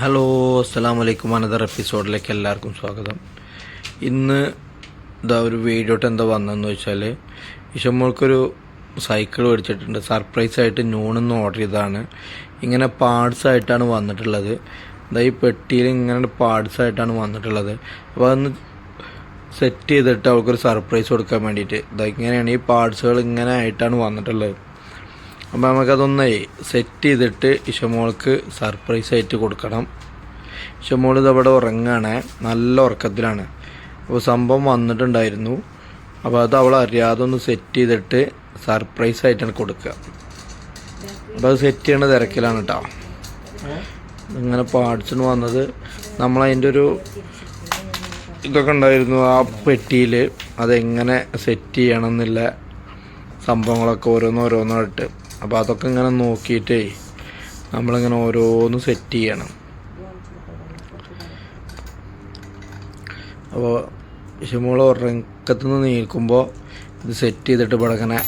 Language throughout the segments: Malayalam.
ഹലോ അസ്സാം വലൈക്കും അനദർ എപ്പിസോഡിലേക്ക് എല്ലാവർക്കും സ്വാഗതം. ഇന്ന് ഇതാ ഒരു വീഡിയോട്ട് എന്താ വന്നതെന്ന് വെച്ചാൽ ഇഷമ്മൾക്കൊരു സൈക്കിൾ മേടിച്ചിട്ടുണ്ട്. സർപ്രൈസ് ആയിട്ട് ന്യൂണെന്ന് ഓർഡർ ചെയ്തതാണ്. ഇങ്ങനെ പാർട്സ് ആയിട്ടാണ് വന്നിട്ടുള്ളത്. ഇതാ ഈ പെട്ടിയിൽ ഇങ്ങനെ പാർട്സ് ആയിട്ടാണ് വന്നിട്ടുള്ളത്. അപ്പോൾ അതൊന്ന് സെറ്റ് ചെയ്തിട്ട് അവൾക്കൊരു സർപ്രൈസ് കൊടുക്കാൻ വേണ്ടിയിട്ട്. ഇതാ ഇങ്ങനെയാണ് ഈ പാർട്സുകൾ ഇങ്ങനെ ആയിട്ടാണ് വന്നിട്ടുള്ളത്. അപ്പോൾ നമുക്കതൊന്നേ സെറ്റ് ചെയ്തിട്ട് ഇഷമോൾക്ക് സർപ്രൈസ് ആയിട്ട് കൊടുക്കണം. ഇഷമോൾ ഇതവിടെ ഉറങ്ങാണ്. നല്ല ഉറക്കത്തിലാണ്. അപ്പോൾ സംഭവം വന്നിട്ടുണ്ടായിരുന്നു. അപ്പോൾ അത് അവൾ അറിയാതെ ഒന്ന് സെറ്റ് ചെയ്തിട്ട് സർപ്രൈസ് ആയിട്ടാണ് കൊടുക്കുക. അപ്പോൾ അത് സെറ്റ് ചെയ്യേണ്ട തിരക്കിലാണ് കേട്ടോ ഇങ്ങനെ പാർട്സിന് വന്നത് നമ്മളതിന്റെ ഒരു ഇതൊക്കെ ഉണ്ടായിരുന്നു ആ പെട്ടിയിൽ അതെങ്ങനെ സെറ്റ് ചെയ്യണം എന്നുള്ള സംഭവങ്ങളൊക്കെ ഓരോന്നോരോന്നായിട്ട് അപ്പോൾ അതൊക്കെ ഇങ്ങനെ നോക്കിയിട്ടേ നമ്മളിങ്ങനെ ഓരോന്ന് സെറ്റ് ചെയ്യണം. അപ്പോൾ ഷിമോൾ ഉറക്കത്തു നിന്ന് നീക്കുമ്പോൾ ഇത് സെറ്റ് ചെയ്തിട്ട് ഇവിടെ ഇങ്ങനെ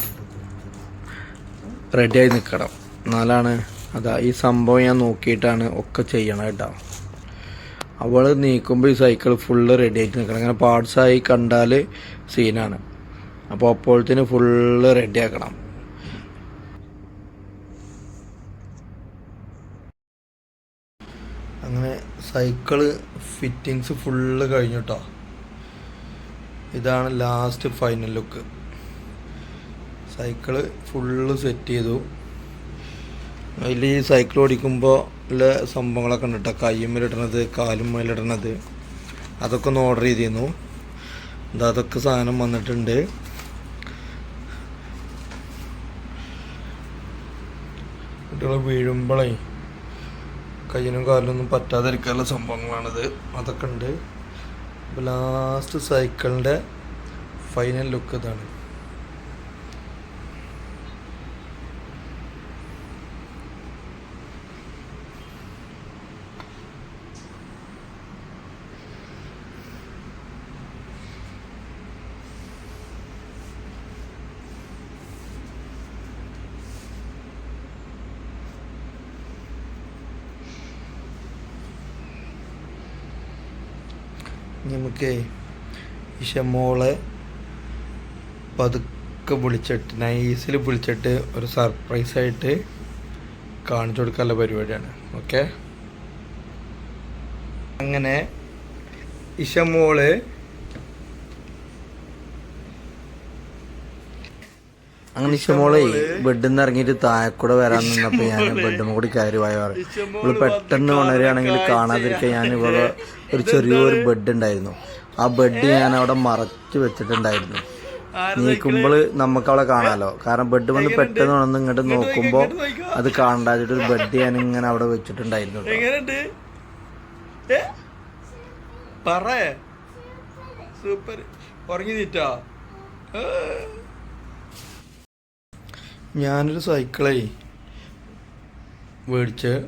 റെഡിയായി നിൽക്കണം എന്നാലാണ് അതാ ഈ സംഭവം ഞാൻ നോക്കിയിട്ടാണ് ഒക്കെ ചെയ്യണം കേട്ടോ. അവൾ നീക്കുമ്പോൾ ഈ സൈക്കിൾ ഫുള്ള് റെഡി ആയിട്ട് നിൽക്കണം അങ്ങനെ പാർട്സായി കണ്ടാൽ സീനാണ് അപ്പോൾ അപ്പോഴത്തേന് ഫുള്ള് റെഡി അങ്ങനെ സൈക്കിൾ ഫിറ്റിങ്സ് ഫുള്ള് കഴിഞ്ഞു കേട്ടോ ഇതാണ് last final look cycle full set ചെയ്തു. അതിൽ ഈ സൈക്കിൾ ഓടിക്കുമ്പോൾ ഉള്ള സംഭവങ്ങളൊക്കെ ഉണ്ട് കേട്ടോ കയ്യുമ്മലിടണത് കാലുമ്മലിടണത് അതൊക്കെ ഒന്ന് ഓർഡർ ചെയ്തിരുന്നു. അതൊക്കെ സാധനം വന്നിട്ടുണ്ട്. കുട്ടികൾ വീഴുമ്പോഴേ കയ്യിനും കാലിനൊന്നും പറ്റാതിരിക്കാനുള്ള സംഭവങ്ങളാണിത്. അതൊക്കെ ഉണ്ട്. ലാസ്റ്റ് സൈക്കിളിന്റെ ഫൈനൽ ലുക്ക് ഇതാണ്. നമുക്ക് ഇഷമോളെ പതുക്കെ വിളിച്ചിട്ട് നൈസിൽ വിളിച്ചിട്ട് ഒരു സർപ്രൈസായിട്ട് കാണിച്ചു കൊടുക്കാനുള്ള പരിപാടിയാണ്. ഓക്കെ അങ്ങനെ ഇഷമോൾ അങ്ങനെ ഇഷ്ടമോളെ ബെഡിൽ നിന്ന് ഇറങ്ങിയിട്ട് താഴെക്കൂടെ വരാൻ നിന്നപ്പോൾ ഞാൻ ബെഡ് കൂടി കയറി പോയ ഇവൾ പെട്ടെന്ന് ഉണരുകയാണെങ്കിൽ കാണാതിരിക്കാൻ ഞാൻ ഇവിടെ ഒരു ചെറിയൊരു ബെഡ് ഉണ്ടായിരുന്നു ആ ബെഡ് ഞാൻ അവിടെ മറച്ചു വെച്ചിട്ടുണ്ടായിരുന്നു. നീക്കുമ്പോൾ നമുക്ക് അവളെ കാണാലോ. കാരണം ബെഡ് വന്ന് പെട്ടെന്ന് ഉണർന്ന് ഇങ്ങോട്ട് നോക്കുമ്പോൾ അത് കാണണ്ടാച്ചിട്ട് ഒരു ബെഡ് ഞാൻ ഇങ്ങനെ അവിടെ വെച്ചിട്ടുണ്ടായിരുന്നു? പറ സൂപ്പർ. ഉറങ്ങി നീറ്റാ. ഞാനൊരു സൈക്കിളേ മേടിച്ച്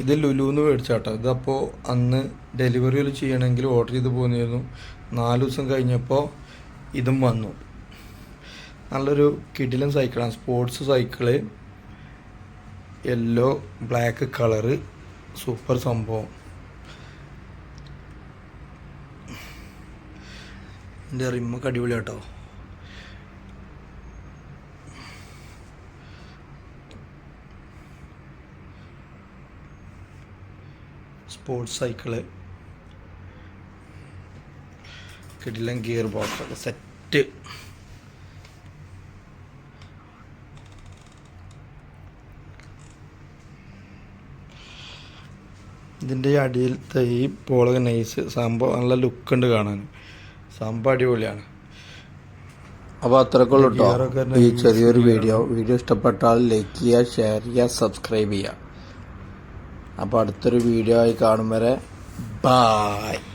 ഇത് ലുലുന്ന് മേടിച്ചാട്ടോ. ഇതപ്പോൾ അന്ന് ഡെലിവറി ചെയ്യണമെങ്കിൽ ഓർഡർ ചെയ്ത് പോന്നിരുന്നു. നാല് ദിവസം കഴിഞ്ഞപ്പോൾ ഇതും വന്നു. നല്ലൊരു കിടിലൻ സൈക്കിളാണ്. Sports cycle. Yellow black colour. Super സംഭവം. എന്റെ റിമ്മൊക്കെ അടിപൊളി സ്പോർട്സ് സൈക്കിൾ കിടിലൻ ഗിയർ ബോക്സ് ഒക്കെ സെറ്റ്. ഇതിന്റെ അടിയിലത്തെ ഈ പോളക നൈസ് സംഭവം നല്ല ലുക്ക് ഉണ്ട് കാണാൻ. സംഭവം അടിപൊളിയാണ്. അപ്പോൾ അത്രയൊക്കെ ഉള്ളൂ കേട്ടോ. ഈ ചെറിയൊരു വീഡിയോ വീഡിയോ ഇഷ്ടപ്പെട്ടാൽ ലൈക്ക് ചെയ്യുക ഷെയർ ചെയ്യുക സബ്സ്ക്രൈബ് ചെയ്യുക. അപ്പോൾ അടുത്തൊരു വീഡിയോ ആയി കാണും വരെ. ബായ്